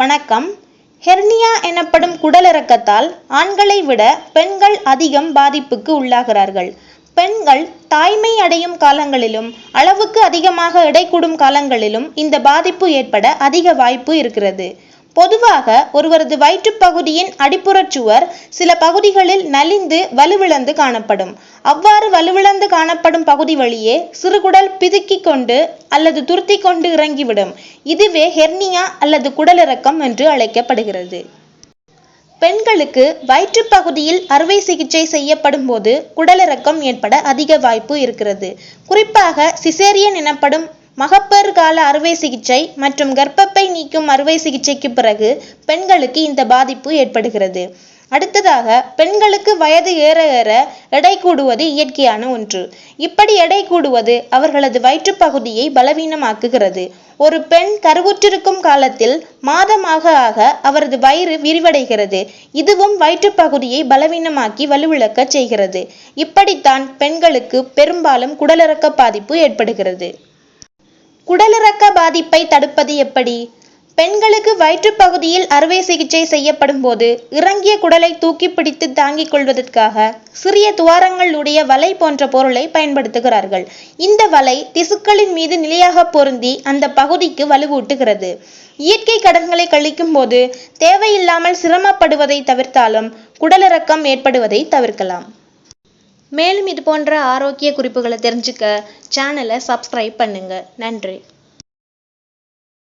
வணக்கம். ஹெர்னியா எனப்படும் குடலிறக்கத்தால் ஆண்களை விட பெண்கள் அதிகம் பாதிப்புக்கு உள்ளாகிறார்கள். பெண்கள் தாய்மை அடையும் காலங்களிலும் அளவுக்கு அதிகமாக எடை கூடும் காலங்களிலும் இந்த பாதிப்பு ஏற்பட அதிக வாய்ப்பு இருக்கிறது. பொதுவாக ஒருவரது வயிற்றுப் பகுதியின் அடிப்புறச் சுவர் சில பகுதிகளில் நலிந்து வலுவிழந்து காணப்படும். அவ்வாறு வலுவிழந்து காணப்படும் பகுதி வழியே சிறுகுடல் பிதுக்கி கொண்டு அல்லது துருத்தி கொண்டு இறங்கிவிடும். இதுவே ஹெர்னியா அல்லது குடலிறக்கம் என்று அழைக்கப்படுகிறது. பெண்களுக்கு வயிற்றுப்பகுதியில் அறுவை சிகிச்சை செய்யப்படும் போது குடலிறக்கம் ஏற்பட அதிக வாய்ப்பு இருக்கிறது. குறிப்பாக சிசேரியன் எனப்படும் மகப்பேறு கால அறுவை சிகிச்சை மற்றும் கர்ப்பப்பை நீக்கும் அறுவை சிகிச்சைக்கு பிறகு பெண்களுக்கு இந்த பாதிப்பு ஏற்படுகிறது. அடுத்ததாக பெண்களுக்கு வயது ஏற ஏற எடை கூடுவது இயற்கையான ஒன்று. இப்படி எடை கூடுவது அவர்களது வயிற்றுப்பகுதியை பலவீனமாக்குகிறது. ஒரு பெண் கருவுற்றிருக்கும் காலத்தில் மாதமாக ஆக அவரது வயிறு விரிவடைகிறது. இதுவும் வயிற்றுப்பகுதியை பலவீனமாக்கி வலுவிழக்கச் செய்கிறது. இப்படித்தான் பெண்களுக்கு பெரும்பாலும் குடலிறக்க பாதிப்பு ஏற்படுகிறது. பாதிப்பை தடுப்பது எப்படி? பெண்களுக்கு வயிற்றுப்பகுதியில் அறுவை சிகிச்சை செய்யப்படும் போது இறங்கிய குடலை தூக்கி பிடித்து தாங்கிக் கொள்வதற்காக சிறிய துவாரங்கள் உடைய வலை போன்ற பொருளை பயன்படுத்துகிறார்கள். இந்த வலை திசுக்களின் மீது நிலையாக பொருந்தி அந்த பகுதிக்கு வலுவூட்டுகிறது. இயற்கை கடன்களை கழிக்கும் போது தேவையில்லாமல் சிரமப்படுவதை தவிர்த்தாலும் குடலிறக்கம் ஏற்படுவதை தவிர்க்கலாம். மேலும் இது போன்ற ஆரோக்கிய குறிப்புகளை தெரிஞ்சுக்க சேனலை சப்ஸ்கிரைப் பண்ணுங்க. நன்றி.